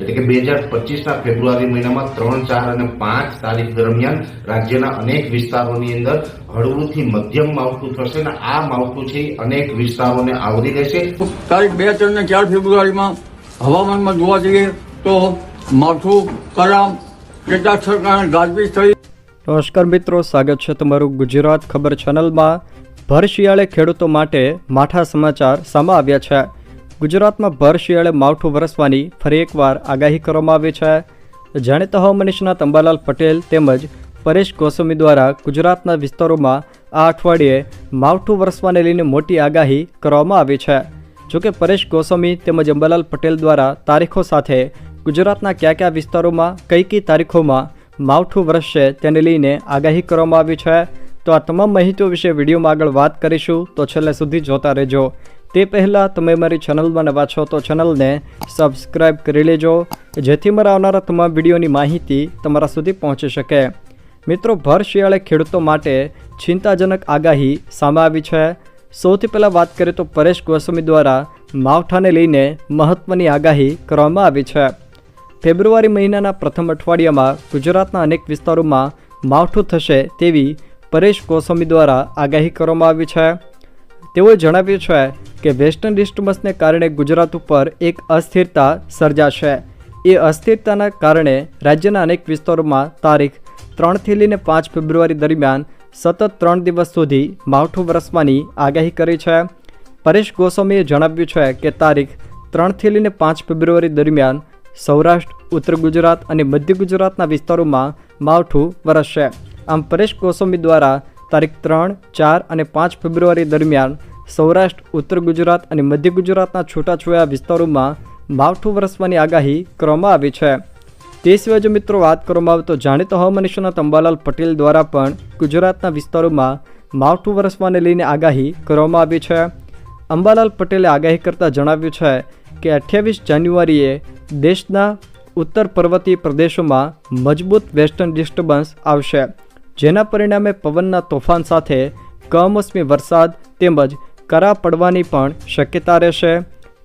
એટલે કે બે હજાર પચીસના ફેબ્રુઆરી મહિનામાં ત્રણ ચાર અને પાંચ તારીખ દરમિયાન રાજ્યના અનેક વિસ્તારોની અંદર હળવુંથી મધ્યમ માવઠું થશે અને આ માવઠું છે અનેક વિસ્તારોને આવરી લેશે. તારીખ બે ત્રણ ને ચાર ફેબ્રુઆરીમાં હવામાનમાં જોવા જઈએ તો માવઠું કરામ કેટલાક સરકારને ગાજવીજ થઈ. નમસ્કાર મિત્રો સ્વાગત છે તમારું ગુજરાત ખબર ચેનલમાં. ભર શિયાળે ખેડૂતો માટે માઠા સમાચાર સામે આવ્યા છે. ગુજરાતમાં ભર શિયાળે માવઠું વરસવાની ફરી એકવાર આગાહી કરવામાં આવી છે. જાણીતા હવામાન તંબાલાલ પટેલ તેમજ પરેશ ગોસ્વામી દ્વારા ગુજરાતના વિસ્તારોમાં આ અઠવાડિયે માવઠું વરસવાને લઈને મોટી આગાહી કરવામાં આવી છે. જોકે પરેશ ગોસ્વામી તેમજ અંબાલાલ પટેલ દ્વારા તારીખો સાથે ગુજરાતના કયા કયા વિસ્તારોમાં કઈ કઈ તારીખોમાં માવઠું વરસશે તેને લઈને આગાહી કરવામાં આવી છે. તો આ તમામ માહિતીઓ વિશે વિડીયોમાં આગળ વાત કરીશું. તો છેલ્લે સુધી જોતા રહેજો. તે પહેલાં તમે મારી ચેનલમાં નવા છો તો ચેનલને સબસ્ક્રાઈબ કરી લેજો, જેથી મારા આવનારા તમામ વિડીયોની માહિતી તમારા સુધી પહોંચી શકે. મિત્રો, ભર શિયાળે ખેડૂતો માટે ચિંતાજનક આગાહી સામે આવી છે. સૌથી પહેલાં વાત કરીએ તો પરેશ ગોસ્વામી દ્વારા માવઠાને લઈને મહત્ત્વની આગાહી કરવામાં આવી છે. ફેબ્રુઆરી મહિનાના પ્રથમ અઠવાડિયામાં ગુજરાતના અનેક વિસ્તારોમાં માવઠું થશે તેવી પરેશ ગોસ્વામી દ્વારા આગાહી કરવામાં આવી છે. તેઓએ જણાવ્યું છે કે વેસ્ટર્ન ડિસ્ટર્બન્સને કારણે ગુજરાત ઉપર એક અસ્થિરતા સર્જાશે. એ અસ્થિરતાના કારણે રાજ્યના અનેક વિસ્તારોમાં તારીખ ત્રણથી લઈને પાંચ ફેબ્રુઆરી દરમિયાન સતત ત્રણ દિવસ સુધી માવઠું વરસવાની આગાહી કરી છે. પરેશ ગોસ્વામીએ જણાવ્યું છે કે તારીખ ત્રણથી લઈને પાંચ ફેબ્રુઆરી દરમિયાન સૌરાષ્ટ્ર, ઉત્તર ગુજરાત અને મધ્ય ગુજરાતના વિસ્તારોમાં માવઠું વરસશે. આમ પરેશ ગોસ્વામી દ્વારા તારીખ ત્રણ, ચાર અને પાંચ ફેબ્રુઆરી દરમિયાન સૌરાષ્ટ્ર, ઉત્તર ગુજરાત અને મધ્ય ગુજરાતના છૂટાછવાયા વિસ્તારોમાં માવઠું વરસવાની આગાહી કરવામાં આવી છે. તે સિવાય જો મિત્રો વાત કરવામાં આવે તો જાણીતા હવામાન નિષ્ણાત અંબાલાલ પટેલ દ્વારા પણ ગુજરાતના વિસ્તારોમાં માવઠું વરસવાને લઈને આગાહી કરવામાં આવી છે. અંબાલાલ પટેલે આગાહી કરતાં જણાવ્યું છે કે અઠ્યાવીસ જાન્યુઆરીએ દેશના ઉત્તર પર્વતીય પ્રદેશોમાં મજબૂત વેસ્ટર્ન ડિસ્ટર્બન્સ આવશે. જેના પરિણામે પવનના તોફાન સાથે કમોસમી વરસાદ તેમજ કરા પડવાની પણ શક્યતા રહેશે.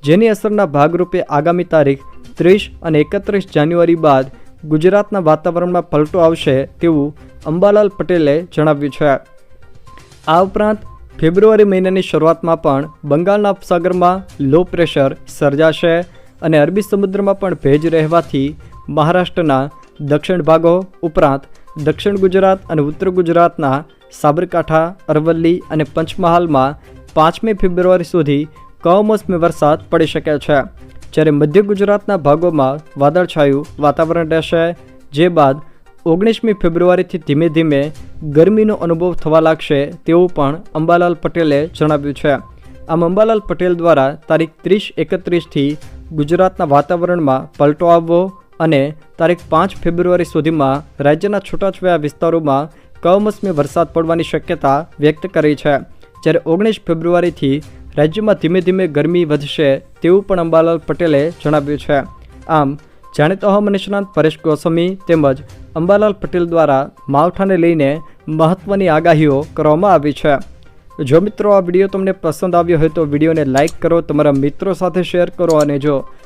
જેની અસરના ભાગરૂપે આગામી તારીખ ત્રીસ અને એકત્રીસ જાન્યુઆરી બાદ ગુજરાતના વાતાવરણમાં પલટો આવશે તેવું અંબાલાલ પટેલે જણાવ્યું છે. આ ઉપરાંત ફેબ્રુઆરી મહિનાની શરૂઆતમાં પણ બંગાળના ઉપસાગરમાં લો પ્રેશર સર્જાશે અને અરબી સમુદ્રમાં પણ ભેજ રહેવાથી મહારાષ્ટ્રના દક્ષિણ ભાગો ઉપરાંત દક્ષિણ ગુજરાત અને ઉત્તર ગુજરાતના સાબરકાંઠા, અરવલ્લી અને પંચમહાલમાં પાંચમી ફેબ્રુઆરી સુધી કમોસમી વરસાદ પડી શકે છે. જ્યારે મધ્ય ગુજરાતના ભાગોમાં વાદળછાયું વાતાવરણ રહેશે, જે બાદ ઓગણીસમી ફેબ્રુઆરીથી ધીમે ધીમે ગરમીનો અનુભવ થવા લાગશે તેવું પણ અંબાલાલ પટેલે જણાવ્યું છે. આમ અંબાલાલ પટેલ દ્વારા તારીખ ત્રીસ એકત્રીસથી ગુજરાતના વાતાવરણમાં પલટો આવવો અને તારીખ પાંચ ફેબ્રુઆરી સુધીમાં રાજ્યના છૂટાછવાયા વિસ્તારોમાં કમોસમી વરસાદ પડવાની શક્યતા વ્યક્ત કરી છે. જ્યારે ઓગણીસ ફેબ્રુઆરીથી રાજ્યમાં ધીમે ધીમે ગરમી વધશે તેવું પણ અંબાલાલ પટેલે જણાવ્યું છે. આમ, જાણીતા હવામાન નિષ્ણાંત પરેશ ગોસ્વામી તેમજ અંબાલાલ પટેલ દ્વારા માવઠાને લઈને મહત્ત્વની આગાહીઓ કરવામાં આવી છે. જો મિત્રો આ વીડિયો તમને પસંદ આવ્યો હોય તો વિડીયોને લાઇક કરો, તમારા મિત્રો સાથે શેર કરો અને જો